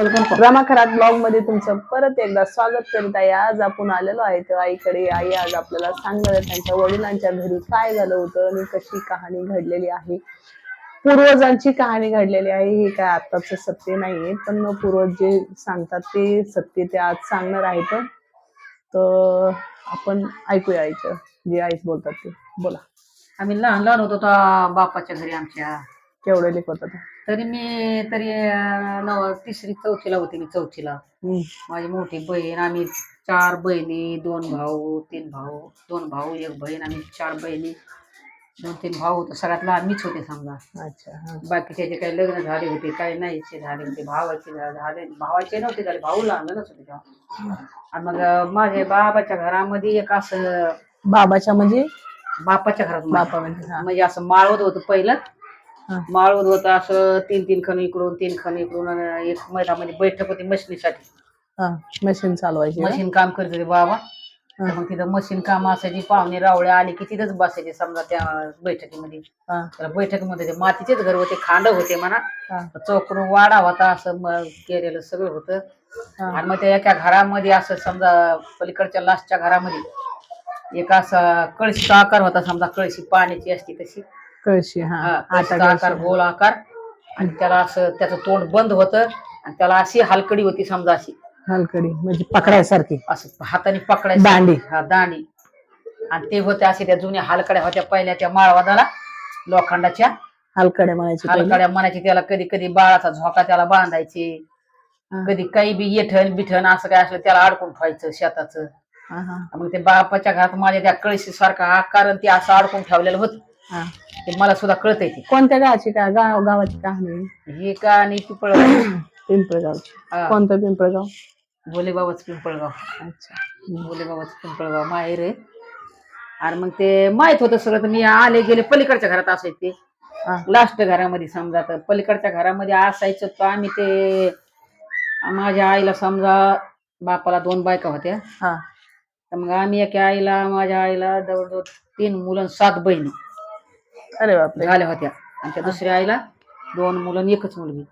रमा खरात ब्लॉगमध्ये तुमचं परत एकदा स्वागत करीत आहे. आज आपण आलेलो आहे तर आईकडे आई आज आपल्याला सांगणार आहे त्यांच्या वडिलांच्या घरी काय झालं होतं आणि कशी कहाणी घडलेली आहे. पूर्वजांची कहाणी घडलेली आहे ही काय आताच सत्य नाहीये पण पूर्वज जे सांगतात ते सत्य ते आज सांगणार आहेत तर आपण ऐकूया आईचं जे आईच बोलतात ते. बोला. आम्ही लहान लहान होतो बापाच्या घरी आमच्या केवढे लेख होतात तरी मी तरी नव तिसरी चौथीला होते मी चौथीला. माझी मोठी बहीण आम्ही चार बहिणी दोन भाऊ तीन भाऊ दोन भाऊ एक बहीण आम्ही चार बहिणी. दोन तीन भाऊ होतो. सगळ्यात लहान मीच होते समजा. अच्छा. बाकीचे जे काही लग्न झाले होते काही नाहीचे झाले होते भावाचे झाले भावाचे नव्हते झाले भाऊ लहानच होते तेव्हा. आणि मग माझ्या बाबाच्या घरामध्ये एक असं बाबाच्या म्हणजे? बापाच्या घरात बापा म्हणजे. म्हणजे असं माळवत होतं पहिलं. माळवत होतं असं तीन तीन खण इकडून तीन खण इकडून आणि एक मैदामध्ये बैठक होती मशिनीसाठी हा मशीन चालवायची? मशीन काम करत होते बाबा तर. मग तिथं मशीन काम असायची पाहुणे रावळे आले की तिथंच बसायचे समजा त्या बैठकीमध्ये हा. तर बैठकीमध्ये ते मातीचेच घर होते खांड होते म्हणा हा. चौकडून वाडा होता असं म- केलेलं सगळं होतं हा. आणि मग त्या एका घरामध्ये असं समजा पलीकडच्या लास्टच्या घरामध्ये एक असा कळशीचा आकार होता समजा कळशी पाण्याची असते तशी कळशी हा. हा, आता आकार कळशी. गोल आकार. आणि त्याला असं त्याचं तोंड बंद होतं. आणि त्याला अशी हलकडी होती समजा अशी. हलकडी म्हणजे पकडायसारखी. असं हाताने पकडायची. दांडी. हा दांडी. आणि ते होते असे त्या जुन्या हलकड्या होत्या पहिल्या त्या माळवादाला लोखंडाच्या. हलकड्या म्हणायची पहिली. हलकड्या म्हणायची त्याला कधी कधी बाळाचा झोका त्याला बांधायचे. हा. कधी काही बी येठण बिठण असं काय असलं त्याला अडकून ठेवायचं शेताचं. हा, हा, मग ते बापाच्या घरात माझ्या त्या कळशी सारखा आकार आणि ते असं अडकून ठेवलेलं होतं. हा. ते मला सुद्धा कळतंय ते. कोणत्या गावाची का? गाव गावाची कहाणी? हे का आणि पिंपळ पिंपळगावची. कोणतं पिंपळगाव? भोले बाबाच पिंपळगाव. अच्छा. भोले बाबाच पिंपळगाव. माहेर आहे. आणि मग ते माहीत होतं सगळं तर मी आले गेले पलीकडच्या घरात असायचे हा. लास्ट घरामध्ये समजा तर पलीकडच्या घरामध्ये असायचं तर आम्ही ते माझ्या आईला समजा बापाला दोन बायका होत्या. हा. तर मग आम्ही एका आईला माझ्या आईला जवळजवळ तीन मुलं आणि सात बहिणी. अरे बापरे. झाल्या होत्या. आणि त्या दुसऱ्या आईला दोन मुलं आणि एकच मुलगी.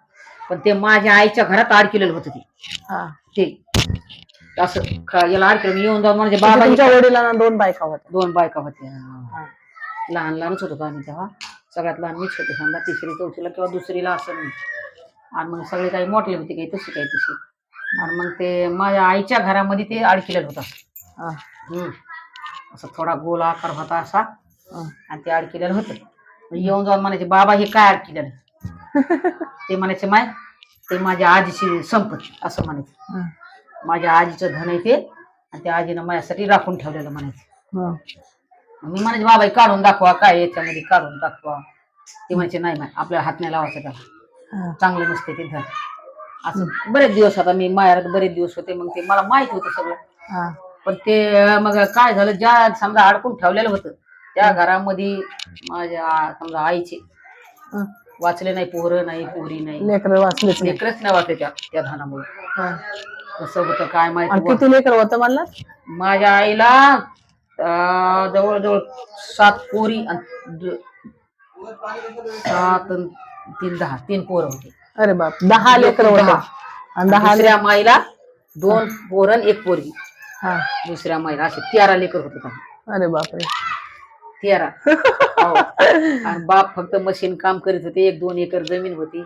पण ते माझ्या आईच्या घरात अडकलेलं होतं ते. हा. ते. असं ख- याला अडकलं. मी येऊन जाऊन म्हणजे म्हणजे बाबा तुमच्या वडिलांना दोन बायका होत्या. दोन बायका होत्या. हा. लहान लहानच होतो आम्ही तेव्हा. सगळ्यात लहान मीच होते. समजा तिसरी चौथीला किंवा दुसरीला असं नाही. आणि मग सगळे काही मोठले होते काही तशी काही तशी. आणि मग ते माझ्या आईच्या घरामध्ये ते अडकिलेलं होतं. हा, हम्म. असं थोडा गोल आकार होता असा. हा. आणि ते अडकिलेलं होतं. येऊन जाऊन म्हणायचे बाबा हे काय अडकिलेलं ते म्हणायचे माय ते माझ्या आजीची संपत्ती असं म्हणायचं. माझ्या आजीचं धन आहे ते आणि त्या आजीनं माझ्यासाठी राखून ठेवलेलं म्हणायचं. मी म्हणायचे बाबा हे काढून दाखवा काय याच्यामध्ये काढून दाखवा. ते म्हणायचे नाही नाही आपल्या हात नाही लावायचं त्याला. हा. चांगलं नसते ते धन. असं बरेच दिवस आता मी माहेरात बरेच दिवस होते मग ते मला माहीत होतं सगळं. हा. पण ते मग काय झालं ज्या समजा अडकून ठेवलेलं होतं त्या घरामध्ये माझ्या समजा आईचे हा. वाचले नाही पोरं नाही पोरी नाही. लेकरं वाचलेच नाही. लेकरच नाही वाचले त्या त्या धनामुळे. हा. कसं होतं काय आणि माहिती किती लेकर होतं म्हणला? माझ्या आईला अं, जवळजवळ सात पोरी आणि द- सात अन् तीन दहा तीन पोरं होते. अरे बाप दहा लेकर होतं. दहा. आणि दहा दुसऱ्या माईला दोन पोरं आणि एक पोरगी. हा. दुसऱ्या माईला असे तेरा लेकर होत. अरे बापरे. तेरा. हो. आणि बाप फक्त मशीन काम करीत होते. एक दोन एकर जमीन होती.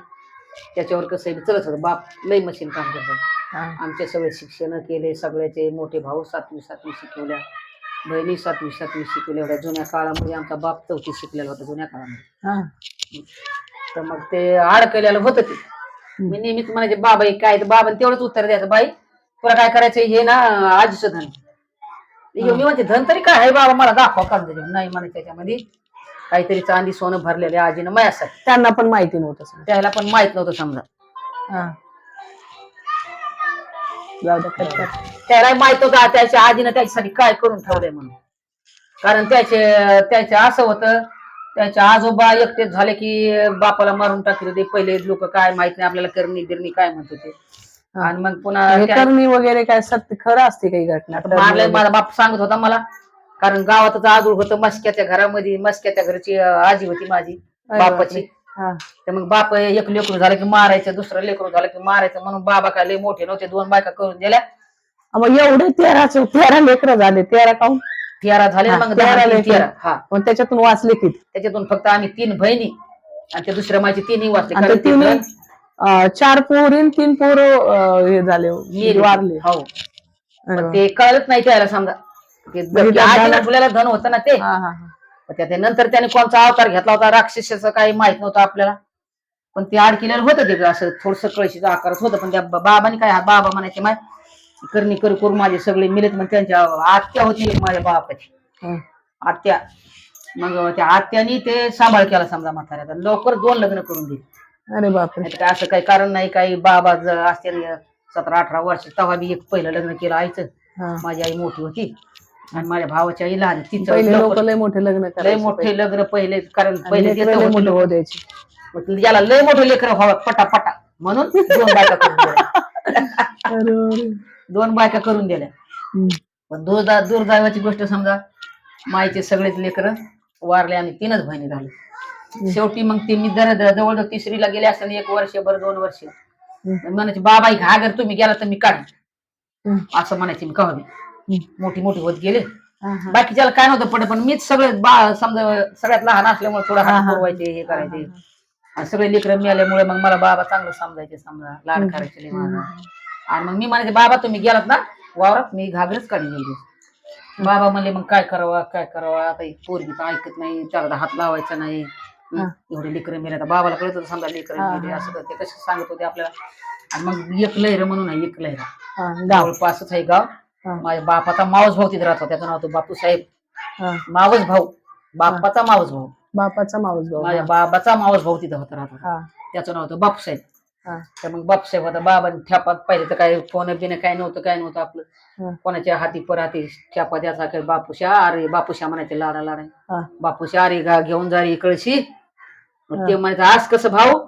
त्याच्यावर कसं आहे, चलत होतं. बाप लई मशीन काम करत होता. हा. आमचे सगळे शिक्षण केले. सगळ्याचे मोठे भाऊ सातवी सातवी शिकवल्या. बहिणी सातवी सातवी शिकवल्या. होत्या जुन्या काळामध्ये आमचा बाप चौथी शिकलेला होता जुन्या काळामध्ये. हा. तर मग ते अडकलेलं होतं ते. मी नेहमीच म्हणायचे बाबा हे काय तर बाबा तेवढंच उत्तर द्यायचं बाई. तुला काय करायचं हे ना आजीचं धन. मी म्हणते धन तरी काय आहे बाबा? मला दाखवा काढून नाही म्हणे त्याच्यामध्ये. काहीतरी चांदी सोनं भरलेले आजीनं मायासाठी त्यांना पण माहिती नव्हतं. त्याला पण माहीत नव्हतं समजा. हा. जाऊ दे कट कर. त्याला माहीत होतं त्याच्या आजीनं त्याच्यासाठी काय करून ठेवलंय म्हणून. कारण त्याचे त्याचे असं होतं त्याच्या आजोबा एकटेच झाले की बापाला मारून टाकत होते. पहिले लोक काय माहीत नाही आपल्याला करणी बिरणी काय म्हणत होते. आणि मग पुन्हा त्या- करणी वगैरे काय सत्य खरं असते काही घटना? माझा बाप सांगत होता मला. कारण गावातच आजूळ होतं मस्क्याच्या घरामध्ये मस्क्याच्या घरची अं, आजी होती माझी बापाची. हा. तर मग बाप एक लेकरू झालं की मारायचं दुसरं लेकरू झालं की मारायचं. म्हणून बाबा काय लय मोठे नव्हते दोन बायका करून दिल्या. मग एवढे तेराच तेरा लेकरं झाले तेरा काऊन तेरा झाले हा, मग तेरा तीन लेकरं. तेरा हा. मग त्याच्यातून वाचले किती? त्याच्यातून फक्त आम्ही तीन बहिणी आणि ते दुसऱ्या माझे तिन्ही वाचले. आणि कारण ते ते तिन्ही धन अ, चार पोरी तीन पोर हे झाले मेले. वारले हो. अरे वा. ते कळत नाही त्याला समजा. ते म्हणजे ठुल्याला धन होतं ना ते. हा, हा, हा. पण त्या- त्यानंतर त्याने कोणचा अवतार घेतला होता? राक्षसाचं काही माहीत नव्हतं आपल्याला. पण ते अडकिलेलं होतं ते असं थोडस कळशीचं आकारच होतं. पण त्या ब- बाबाने काय हा बाबा म्हणायचे माय करणी कर करून माझे सगळे मिळत मग त्यांच्या आत्या होती एक माझ्या बापाची. हा. आत्या. मग त्या आत्यानी ते सांभाळ केला समजा म्हाताऱ्याचा. लवकर दोन लग्न करून दिले. अरे बापरे. नाहीतर काय असं काही कारण नाही काही बाबा ज- असते सतरा अठरा वर्ष तेव्हा मी एक पहिलं लग्न केलं आईचं. हा. माझी आई मोठी होती. आणि माझ्या भावाची आई लहान तिचं पहिले लोक लवकर- लय मोठे लग्न लय करायचे मोठे लग्न पहिले कारण आणि पहिले लेकरं लय मोठे लोकं. होऊ द्यायचे. मग याला लय मोठे लेकर व्हावं पटा पटा म्हणून दोन बायका करून दिल्या. अरे अरे. दोन बायका करून दिल्या. हम्म. पण दुर्दा दुर्दैवाची गोष्ट समजा माईचे सगळेच लेकर वारले आणि तीनच बहिणी झाले. शेवटी मग ते मी जर जवळ तिसरीला गेले असताना एक वर्षभर दोन वर्ष. म्हणायचे बाबा घागर तुम्ही गेला तर मी काढ. असं म्हणायचे मी हम्म. मोठी मोठी होत गेले. बाकीच्याला काय नव्हतं पडत पण मीच सगळे बा समजा सगळ्यात लहान असल्यामुळे थोडं हा, हात हा. पुरवायचे हे करायचे. आणि सगळे लेकरं मिळाल्यामुळे मग मला बाबा चांगलं समजायचे समजा लाड करायचे लय माझा. आणि मग मी म्हणायचे बाबा तुम्ही गेलात ना वावरात मी घागरच काढून गेली बाबा म्हणले मग काय करावं काय करावं? आता ही पोरगी तर ऐकत नाही त्याला हात लावायचा नाही. एवढे लेकरं मेले आता बाबाला कळत होतं समजा लेकरं मेले. असं तर ते कसे सांगत होते आपल्याला. आणि मग एक लहर म्हणून आहे एक लहर जवळपासच आहे गाव. माझ्या बापाचा मावस भाऊ तिथे राहत होता त्याचं नाव होतं बापू साहेब हा. मावस भाऊ. बापाचा मावस भाऊ. बापाचा माऊस भाऊ माझ्या बाबाचा मावस भाऊ तिथं होता राहत. होता हा. त्याचं नाव होतं बापूसाहेब. तर मग बापूसाहेब होता बाबांनी ठ्यापात पाहिजे तर काय फोन बिन काय नव्हतं काय नव्हतं आपलं. कोणाच्या हाती पराती ठ्यापा द्यायचा काय बापूशा अरे बापूशा म्हणायचे लाडा लाडा. बापूशा अरे गा घेऊन जा रे कळशी मग ते म्हणायचं आज कसं भाऊ?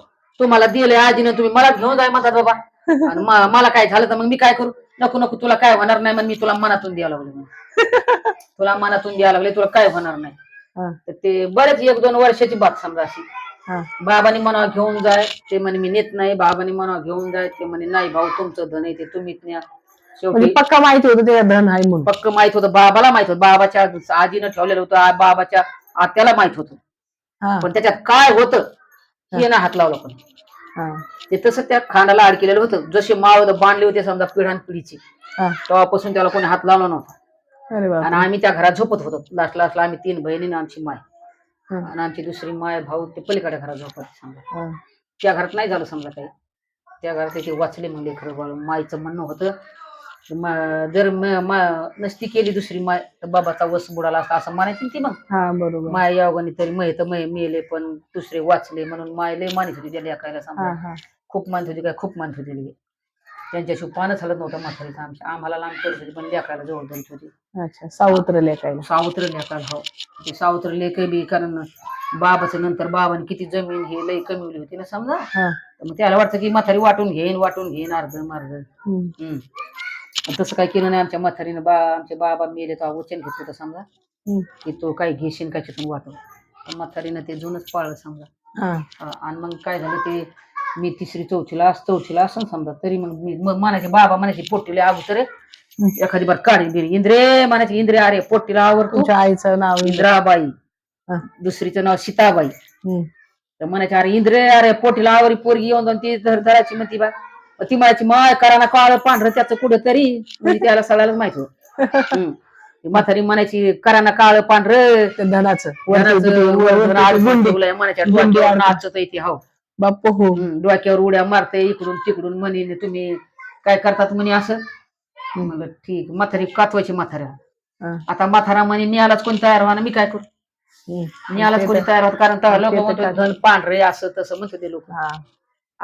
तुम्हाला दिलंय आजीनं तुम्ही मला घेऊन जाय म्हणतात बाबा. आणि म- मला काय झालं तर मग मी काय करू? नको नको तुला काय होणार नाही मग मी तुला मनातून द्यायला लागले म्हणे. तुला मनातून द्यायला लागले तुला काय होणार नाही. हा. तर ते बरेच एक दोन वर्षाची बात समजा अशी. हा. बाबाने म्हणा घेऊन जाय. ते म्हणे मी नेत नाही. बाबाने म्हणा घेऊन जाय. ते म्हणे नाही भाऊ तुमचं धन आहे ते तुम्हीच न्या. म्हणजे शेवटी पक्का माहिती होतं ते धन आहे म्हणून. पक्क माहीत होतं बाबाला माहीत होतं. बाबाच्या आजीनं ठेवलेलं होतं आ- बाबाच्या आत्याला माहीत होतं. हा. पण त्याच्यात काय होतं हे ना हात लावलं पण हा. ते तसं त्या खांडाला अडकेलेलं होतं. जसे मावळ बांधले होते समजा पिढान पिढीची. हा. तेव्हापासून त्याला कोणी हात लावला नव्हता. अरे बाप आणि आम्ही त्या घरात झोपत होतो. लास्ट लास्टला आम्ही तीन बहिणी आणि आमची माय. हा. आणि आमची दुसरी माय भाऊ ते पलीकडे घरात झोपत समजा. हा. त्या घरात नाही झालं समजा काही. त्या घरात ते वाचले लेकरं बाळ मायचं म्हणणं होतं जर म- म- नसती केली दुसरी माय तर बाबाचा वस बुडाला असता असं म्हणायची ना ती मग. हा बरोबर. माय यावगणी तरी मय तर मय मेले पण दुसरे वाचले म्हणून माय लय मानित होती त्या लेकायला हा हा. खूप मानत होती काय खूप मानत होती लगे. त्यांच्याशी पानच हलत नव्हतं म्हातारीचं आमच्या. आम्हाला लांब करत होती पण लेकायला जवळ धरत होती. अच्छा सावत्र लेखायला. सावत्र लेकाला हो. ते सावत्र लेक बी कारण बाबाचं नंतर बाबाने किती जमीन हे लय कमी होती ना समजा? हा. तर मग त्याला वाटतं की म्हातारी वाटून घेईन वाटून घेईन अर्ध मार्ग हम्म. हम्म. तसं काही केलं नाही आमच्या म्हातारीनं. बा आमचे बाबा मेले तर वचन घेत होतं समजा. हम्म. की तो काही घेशील का तिथून पण म्हातारीनं ते जुनच पाळलं समजा. हा. आणि मग काय झालं ते मी तिसरी चौथीला अस चौथीला असं समजा. तरी मग मी मग म्हणायचे बाबा म्हणायचे पोट्टीला अगोदर एखादी बार काढी बिरी. इंद्रे म्हणायचे इंद्रे अरे पोट्टीला आवर तू. तुमच्या आईचं नाव इंद्र- इंद्राबाई. हा. दुसरीचं नाव सीताबाई. हम्म. तर म्हणायचे अरे इंद्रे अरे पोटीला आवरी पोरगी येऊन जाऊन ती धर धरायची म्हणती बा. ती म्हणायची माय करा काळ पांढरं त्याचं कुठं तरी म्हणजे त्याला सगळ्यालाच माहीत होत. म्हातारी म्हणायची करा काळ पांढरं. धनाचं. म्हणायच्या हो बाप्पा हो. डोक्यावर उड्या मारते इकडून तिकडून म्हणे तुम्ही काय करतात म्हणे असं? म्हणलं ठीक म्हातारी कातवायची म्हाताऱ्या. आता म्हातारा म्हणे निघालाच कोणी तयार व्हा ना मी काय करू. निघालाच ते कोणी तयार होत कारण पांढरे असं तसं म्हणतो ते लोक. हा.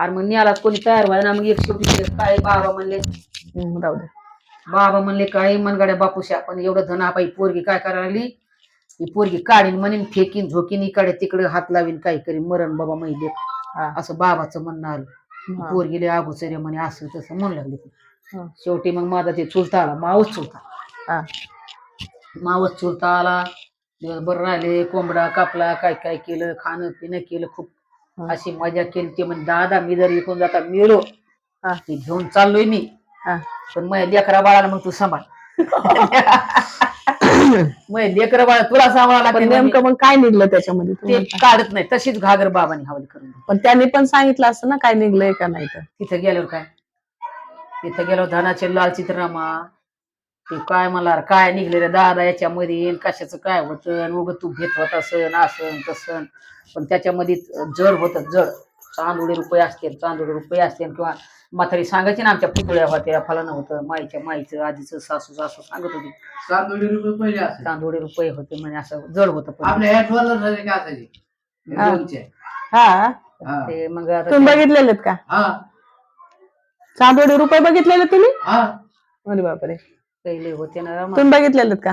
अरे मग निघालाच कोणी तयार व्हायला मग एक ते काय बाबा म्हणले? हम्म, राहू दे. बाबा म्हणले काय मनगाड्या बापूशा पण एवढं धन आपा ही पोरगी काय करायला लागली? ही पोरगी काढीन म्हणेन फेकीन झोकीन इकडे तिकडे हात लावीन काही करीन? मरण बाबा महिले हा. असं बाबाचं म्हणणं आलं. हा. पोरगीले अगोचर म्हणे असं तसं म्हणू लागले. ते. हा. शेवटी मग माझा ते चुलता आला. मावस चुलता. हा. मावस चुलता आला. दिवसभर राहिले कोंबडा कापला काय काय केलं खाणं पिणं केलं खूप. अशी मजा केली ते म्हणजे दादा मी जर इकडून जाता मिळलो हा. ते घेऊन चाललोय मी हा. पण मग लेकरा बाळाला मग तू सांभाळ मग लेकरा बाळा तुला सांभाळा पण नेमकं मग काय निघलं त्याच्यामध्ये ते? काढत नाही तशीच घागर बाबांनी हवाली करून दिली. पण त्यांनी पण सांगितलं असतं ना काय निघलंय का नाही तर तिथं गेल्यावर काय तिथं गेल्यावर धनाचे लाल चित्रनामा ते काय मला काय निघले रे दादा याच्यामध्ये? आणि कशाचं? काय होतं? उग तू घेत होता सण असं तसं पण त्याच्यामध्ये जड होतं जड. चांदोडे रुपये असतील चांदोडे रुपये असतील किंवा म्हातारी सांगायची ना आमच्या पुतळ्या होत्या फलानं होतं माईच्या माईचं आजीचं सासू सासू सांगत होती. चांदोली रुपये पहिले तांदोडे रुपये होते म्हणजे असं जड होतं पण. आपल्या ह्या डॉलर झाले का असायचे? हा. दोनचे हा. ते मग आता तुम्ही बघितलेले का? हा. चांदोडी रुपये बघितलेले तुम्ही? हा. अरे बापरे. पहिले होते ना मग तुम्ही बघितलेले का?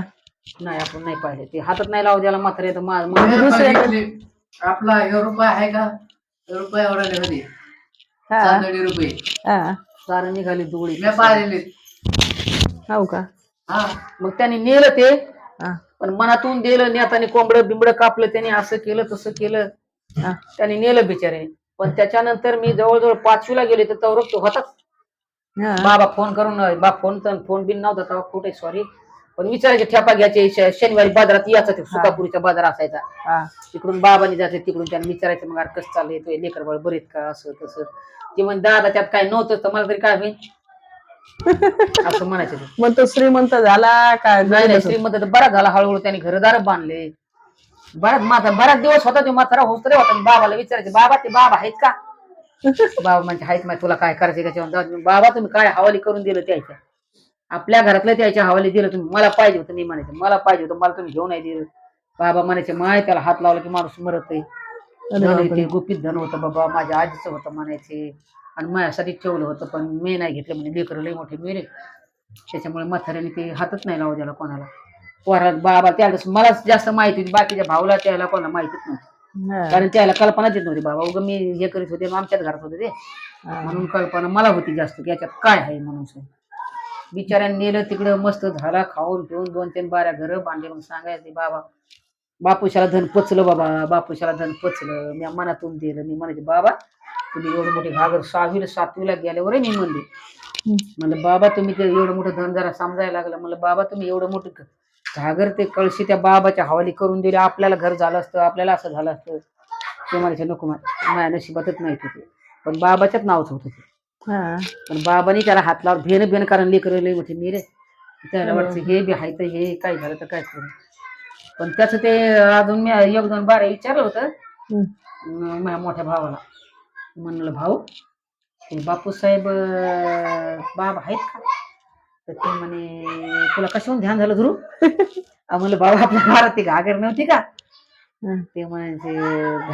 नाही आपण नाही पाहिले. ते हातात नाही लावू द्याला म्हातारे तर मा- मा- हे दुसरे- बघितले. आपला हे रुपये आहे का? हे रुपये एवढा हा. रुपये. हा. सारं निघाली मी पाहिलेले. हो का? हा. मग त्यांनी नेलं ते हा. पण मनातून दिलं नेताने कोंबडं बिंबड कापलं त्याने असं केलं तसं केलं. हा. त्याने नेलं बिचारे पण त्याच्यानंतर मी जवळजवळ पाचवीला गेले तर तो तो होताच. बाबा फोन करून बा फोन तर फोन बिन नव्हता तेव्हा कुठे सॉरी पण विचारायचे ठेपा घ्यायचे श- शनिवारी बाजारात यायचा ते सुकापुरीचा बाजार असायचा. हा. तिकडून बाबांनी जायचं तिकडून त्यांनी विचारायचं मग अरे कसं चाललंय तो लेकर बाळ बरेत का असं तसं. ते म्हण दादा त्यात काय नव्हतं तर मला तरी काय होईल असं म्हणायचं ते. मग तो श्रीमंत झाला का नाही नाही? श्रीमंत तर बराच झाला हळूहळू त्यांनी घरदार बांधले. बराच माता बराच दिवस होता तो म्हातारा होत रे होता बाबाला विचारायचे बाबा ते बाबा आहेत का? बाबा म्हणजे आहेत माहिती तुला काय करायचं त्याच्यावर? जाऊ दे. बाबा तुम्ही काय हवाली करून दिलं त्याच्या? आपल्या घरातलं त्याच्या हवाली दिलं तुम्ही. मला पाहिजे होतं मी म्हणायचं मला पाहिजे होतं मला तुम्ही घेऊन नाही दिलं. बाबा म्हणायचे माय त्याला हात लावला की माणूस मरत आहे. ते गुपित धन होतं बाबा माझ्या आजीचं होतं म्हणायचे. आणि माझ्यासाठी ठेवलं होतं पण मी नाही घेतलं म्हणजे लेकरं लई मोठे मेले त्याच्यामुळे म्हाताऱ्याने ते हातच नाही लावू द्याला कोणाला. पोरात बाबा त्याला मलाच जास्त माहिती होती बाकीच्या भाऊला त्याला कोणाला माहितीच नव्हती. कारण त्याला कल्पनाच येत नव्हती बाबा उगा मी हे करीत होते मग आमच्याच घरात होते ते. म्हणून कल्पना मला होती जास्त की याच्यात काय आहे म्हणून सर. बिचाऱ्याने नेलं तिकडं मस्त झाला खाऊन पिऊन दोन तीन बाऱ्या घर बांधले मग सांगायचे बाबा बापूशाला धन पचलं बाबा बापूशाला धन पचलं मी मनातून दिलं. मी म्हणायचे बाबा तुम्ही एवढं मोठे घागर सहावीला सातवीला गेल्यावर मी म्हणले. म्हणलं बाबा तुम्ही ते एवढं मोठं धन जरा समजायला लागलं. म्हणलं बाबा तुम्ही एवढं मोठं घागर ते कळशी त्या बाबाच्या हवाली करून दिले. आपल्याला घर झालं असतं आपल्याला असं झालं असतं. ते म्हणायचे नको मा- माझ्या नशिबातच नाही ते. पण बाबाच्याच नावच होतं ते. हा. पण बाबांनी त्याला हात लावून भेन भेन कारण लेकर लई मोठे मेरे त्याला वाटतं हे बी आहे तर हे काय झालं तर काय करू? पण त्याचं ते अजून मी एक दोन बारा विचारलं होतं. माझ्या मोठ्या भावाला. म्हणलं भाऊ बापू साहेब अं, बाबा आहेत का? तर ते म्हणे तुला कशाहून ध्यान झालं धरू? म्हणलं बाबा आपल्या घरात ती घागर नव्हती का. ते म्हणायचे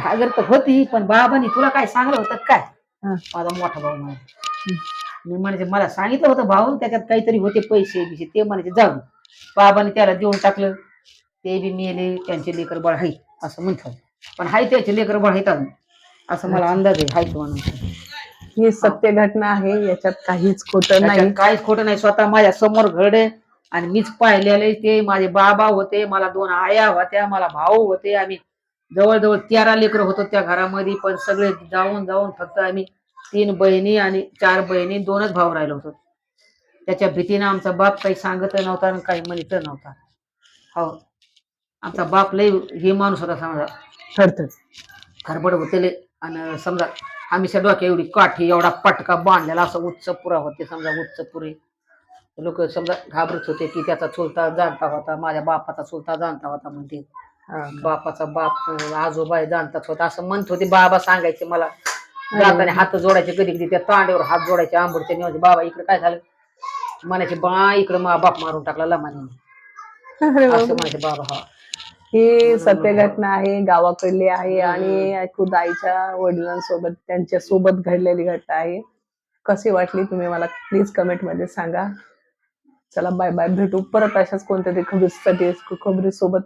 घागर तर होती पण बाबांनी तुला काय सांगलं होतं काय. माझा मोठा भाऊ म्हणायचे. मी म्हणायचे मला सांगितलं होतं भाऊ त्याच्यात काहीतरी होते पैसे बिसे. ते म्हणायचे जाऊ. बाबाने त्याला देऊन टाकलं. ते बी मेले त्यांचे लेकर बाळ आहेत असं म्हणतात. पण हाय त्याचे लेकर बाळ आहेत अजून. असं मला अंदाज आहे हायत म्हणून. ही सत्य घटना आहे याच्यात काहीच खोटं त्याच्यात नाही. काहीच खोटं नाही. स्वतः माझ्यासमोर घडे आणि मीच पाहिलेले ते माझे बाबा होते मला दोन आया होत्या मला भाऊ होते. आम्ही जवळजवळ तेरा लेकर होतो त्या घरामध्ये पण सगळे जाऊन जाऊन फक्त आम्ही तीन बहिणी आणि चार बहिणी दोनच भाऊ राहिलो होतो. त्याच्या भीतीनं आमचा बाप काही सांगत नव्हता आणि काही म्हणत नव्हता. हो. आमचा बाप लय हे माणूस होता समजा. ठरत खरबड होते लय आणि समजा आम्ही डोक्या एवढी काठी एवढा पटका बांधलेला असं उच्च पुरा होते समजा उच्च पुरे. लोक समजा घाबरत होते की त्याचा चुलता जाणता होता माझ्या बापाचा चुलता जाणता होता म्हणते. बापाचा बाप आजोबा जाणताच होता. असं म्हणत होते बाबा सांगायचे मला. जाताना हात जोडायचे कधी कधी त्या तांड्यावर हात जोडायचे आंबोडचे निवायचे बाबा इकडे काय झालं? म्हणायचे बा इकडे मा बाप मारून टाकला लमाने असं म्हणायचे बाबा हा. ही सत्य घटना आहे गावाकडली आहे आणि खुद आईच्या वडिलांसोबत त्यांच्यासोबत घडलेली घटना आहे. कशी वाटली तुम्ही मला प्लीज कमेंटमध्ये सांगा. चला बाय बाय भेटू परत अशाच कोणत्या तरी खबरीसाठी खबरी सोबत